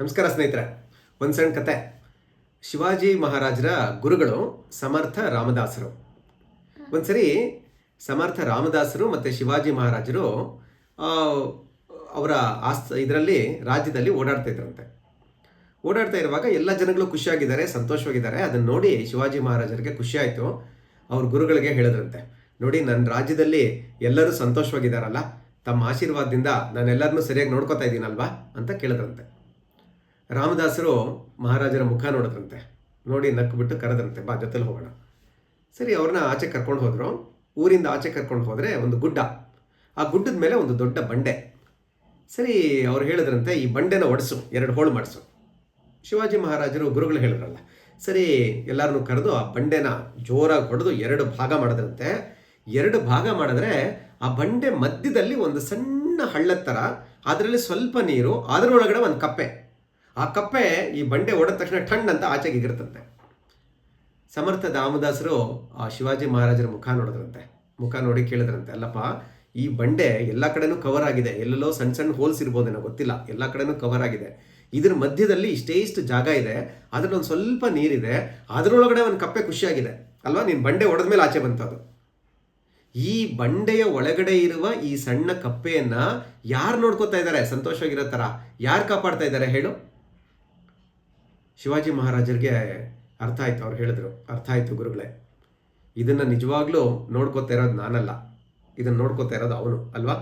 ನಮಸ್ಕಾರ ಸ್ನೇಹಿತರೆ, ಒಂದು ಸಣ್ಣ ಕತೆ. ಶಿವಾಜಿ ಮಹಾರಾಜರ ಗುರುಗಳು ಸಮರ್ಥ ರಾಮದಾಸರು. ಒಂದ್ಸರಿ ಸಮರ್ಥ ರಾಮದಾಸರು ಮತ್ತು ಶಿವಾಜಿ ಮಹಾರಾಜರು ಅವರ ಆಸ್, ಇದರಲ್ಲಿ, ರಾಜ್ಯದಲ್ಲಿ ಓಡಾಡ್ತಾ ಇದ್ರಂತೆ. ಓಡಾಡ್ತಾ ಇರುವಾಗ ಎಲ್ಲ ಜನಗಳು ಖುಷಿಯಾಗಿದ್ದಾರೆ, ಸಂತೋಷವಾಗಿದ್ದಾರೆ. ಅದನ್ನು ನೋಡಿ ಶಿವಾಜಿ ಮಹಾರಾಜರಿಗೆ ಖುಷಿಯಾಯಿತು. ಅವ್ರ ಗುರುಗಳಿಗೆ ಹೇಳಿದ್ರಂತೆ. ನೋಡಿ ನನ್ನ ರಾಜ್ಯದಲ್ಲಿ ಎಲ್ಲರೂ ಸಂತೋಷವಾಗಿದ್ದಾರಲ್ಲ, ತಮ್ಮ ಆಶೀರ್ವಾದದಿಂದ ನಾನೆಲ್ಲರನ್ನೂ ಸರಿಯಾಗಿ ನೋಡ್ಕೋತಾ ಇದ್ದೀನಲ್ವಾ ಅಂತ ಕೇಳಿದ್ರಂತೆ. ರಾಮದಾಸರು ಮಹಾರಾಜರ ಮುಖ ನೋಡಿದ್ರಂತೆ. ನೋಡಿ ನಕ್ಬಿಟ್ಟು ಕರೆದ್ರಂತೆ, ಬಾ ಜೊತೆಲಿ ಹೋಗೋಣ. ಸರಿ ಅವ್ರನ್ನ ಆಚೆ ಕರ್ಕೊಂಡು ಹೋದರು. ಊರಿಂದ ಆಚೆ ಕರ್ಕೊಂಡು ಹೋದರೆ ಒಂದು ಗುಡ್ಡ. ಆ ಗುಡ್ಡದ ಮೇಲೆ ಒಂದು ದೊಡ್ಡ ಬಂಡೆ. ಸರಿ, ಅವ್ರು ಹೇಳಿದ್ರಂತೆ, ಈ ಬಂಡೆನ ಒಡಿಸು, ಎರಡು ಹೋಳು ಮಾಡಿಸು. ಶಿವಾಜಿ ಮಹಾರಾಜರು ಗುರುಗಳು ಹೇಳಿದ್ರಲ್ಲ. ಸರಿ ಎಲ್ಲರನ್ನೂ ಕರೆದು ಆ ಬಂಡೆನ ಜೋರಾಗಿ ಹೊಡೆದು ಎರಡು ಭಾಗ ಮಾಡಿದ್ರಂತೆ. ಎರಡು ಭಾಗ ಮಾಡಿದ್ರೆ ಆ ಬಂಡೆ ಮಧ್ಯದಲ್ಲಿ ಒಂದು ಸಣ್ಣ ಹಳ್ಳದ ಥರ ಅದರಲ್ಲಿ ಸ್ವಲ್ಪ ನೀರು, ಅದರೊಳಗಡೆ ಒಂದು ಕಪ್ಪೆ. ಆ ಕಪ್ಪೆ ಈ ಬಂಡೆ ಒಡೆದ ತಕ್ಷಣ ಠಂಡ್ ಅಂತ ಆಚೆಗೆ ಸಮರ್ಥ ದಾಮದಾಸರು ಆ ಶಿವಾಜಿ ಮಹಾರಾಜರ ಮುಖ ನೋಡಿದ್ರಂತೆ. ಮುಖ ನೋಡಿ ಕೇಳಿದ್ರಂತೆ, ಅಲ್ಲಪ್ಪ, ಈ ಬಂಡೆ ಎಲ್ಲ ಕಡೆನೂ ಕವರ್ ಆಗಿದೆ. ಎಲ್ಲೆಲ್ಲೋ ಸಣ್ಣ ಸಣ್ಣ ಹೋಲ್ಸ್ ಇರ್ಬೋದೇನೋ ಗೊತ್ತಿಲ್ಲ. ಎಲ್ಲ ಕಡೆನೂ ಕವರ್ ಆಗಿದೆ. ಇದ್ರ ಮಧ್ಯದಲ್ಲಿ ಇಷ್ಟೇ ಇಷ್ಟು ಜಾಗ ಇದೆ. ಅದ್ರಲ್ಲಿ ಒಂದು ಸ್ವಲ್ಪ ನೀರಿದೆ. ಅದರೊಳಗಡೆ ಒಂದು ಕಪ್ಪೆ ಖುಷಿಯಾಗಿದೆ. ಅಲ್ವಾ? ನೀನು ಬಂಡೆ ಒಡೆದ ಮೇಲೆ ಆಚೆ ಬಂತದು ಈ ಬಂಡೆಯ ಒಳಗಡೆ ಇರುವ ಈ ಸಣ್ಣ ಕಪ್ಪೆಯನ್ನ ಯಾರು ನೋಡ್ಕೋತಾ ಇದ್ದಾರೆ? ಸಂತೋಷವಾಗಿರೋ ಥರ ಯಾರು ಕಾಪಾಡ್ತಾ ಇದ್ದಾರೆ? ಹೇಳು. ಶಿವಾಜಿ ಮಹಾರಾಜರಿಗೆ ಅರ್ಥ ಆಯಿತು, ಅವ್ರು ಹೇಳಿದ್ರು. ಅರ್ಥ ಆಯಿತು ಗುರುಗಳೇ. ಇದನ್ನು ನಿಜವಾಗ್ಲೂ ನೋಡ್ಕೋತಾ ಇರೋದು ನಾನಲ್ಲ. ಇದನ್ನು ನೋಡ್ಕೋತಾ ಇರೋದು ಅವನು, ಅಲ್ವಾ?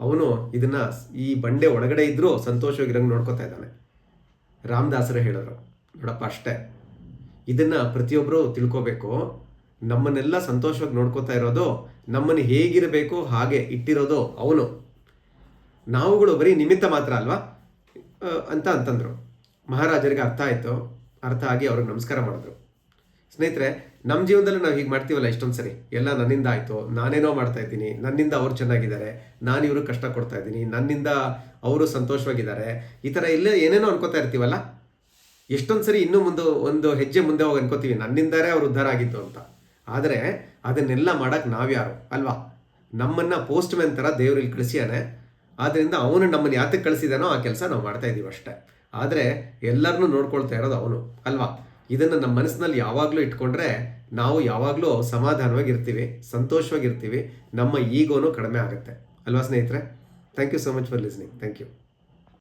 ಅವನು ಇದನ್ನ ಈ ಬಂಡೆ ಒಳಗಡೆ ಇದ್ರೂ ಸಂತೋಷವಾಗಿರಂಗೆ ನೋಡ್ಕೋತಾ ಇದ್ದಾನೆ. ರಾಮದಾಸರು ಹೇಳಿದ್ರು, ನೋಡಪ್ಪ ಅಷ್ಟೇ. ಇದನ್ನ ಪ್ರತಿಯೊಬ್ಬರು ತಿಳ್ಕೋಬೇಕು. ನಮ್ಮನ್ನೆಲ್ಲ ಸಂತೋಷವಾಗಿ ನೋಡ್ಕೋತಾ ಇರೋದು, ನಮ್ಮನ್ನು ಹೇಗಿರಬೇಕು ಹಾಗೆ ಇಟ್ಟಿರೋದು ಅವನು. ನಾವುಗಳು ಬರೀ ನಿಮಿತ್ತ ಮಾತ್ರ ಅಲ್ವಾ? ಅಂತ ಅಂತಂದ್ರು. ಮಹಾರಾಜರಿಗೆ ಅರ್ಥ ಆಯಿತು. ಅರ್ಥ ಆಗಿ ಅವ್ರಿಗೆ ನಮಸ್ಕಾರ ಮಾಡಿದ್ರು. ಸ್ನೇಹಿತರೆ ನಮ್ಮ ಜೀವನದಲ್ಲಿ ನಾವು ಹೀಗೆ ಮಾಡ್ತೀವಲ್ಲ ಇಷ್ಟೊಂದು ಸರಿ? ಎಲ್ಲ ನನ್ನಿಂದ ಆಯಿತು. ನಾನೇನೋ ಮಾಡ್ತಾ ಇದ್ದೀನಿ. ನನ್ನಿಂದ ಅವ್ರು ಚೆನ್ನಾಗಿದ್ದಾರೆ. ನಾನು ಇವರು ಕಷ್ಟ ಕೊಡ್ತಾ ಇದ್ದೀನಿ. ನನ್ನಿಂದ ಅವರು ಸಂತೋಷವಾಗಿದ್ದಾರೆ. ಈ ಥರ ಇಲ್ಲ ಏನೇನೋ ಅನ್ಕೋತಾ ಇರ್ತೀವಲ್ಲ? ಎಷ್ಟೊಂದು ಸರಿ ಇನ್ನೂ ಮುಂದೆ ಒಂದು ಹೆಜ್ಜೆ ಮುಂದೆ ಹೋಗಿ ಅನ್ಕೋತೀವಿ. ನನ್ನಿಂದಾರೇ ಅವ್ರು ಉದ್ಧಾರ ಆಗಿತ್ತು ಅಂತ. ಆದರೆ ಅದನ್ನೆಲ್ಲ ಮಾಡೋಕ್ಕೆ ನಾವ್ಯಾರು ಅಲ್ವಾ? ನಮ್ಮನ್ನು ಪೋಸ್ಟ್ ಮ್ಯಾನ್ ಥರ ದೇವ್ರಲ್ಲಿ ಕಳಿಸ್ಯಾನೆ. ಆದ್ದರಿಂದ ಅವನು ನಮ್ಮನ್ನು ಯಾತಕ್ಕೆ ಕಳಿಸಿದಾನೋ ಆ ಕೆಲಸ ನಾವು ಮಾಡ್ತಾ ಇದ್ದೀವಿ ಅಷ್ಟೇ. ಆದರೆ ಎಲ್ಲರನ್ನೂ ನೋಡ್ಕೊಳ್ತಾ ಇರೋದು ಅವನು, ಅಲ್ವಾ? ಇದನ್ನು ನಮ್ಮ ಮನಸ್ಸಿನಲ್ಲಿ ಯಾವಾಗಲೂ ಇಟ್ಕೊಂಡ್ರೆ ನಾವು ಯಾವಾಗಲೂ ಸಮಾಧಾನವಾಗಿರ್ತೀವಿ, ಸಂತೋಷವಾಗಿರ್ತೀವಿ, ನಮ್ಮ ಈಗೋನು ಕಡಿಮೆ ಆಗುತ್ತೆ. ಅಲ್ವಾ ಸ್ನೇಹಿತರೆ? Thank you so much for listening thank you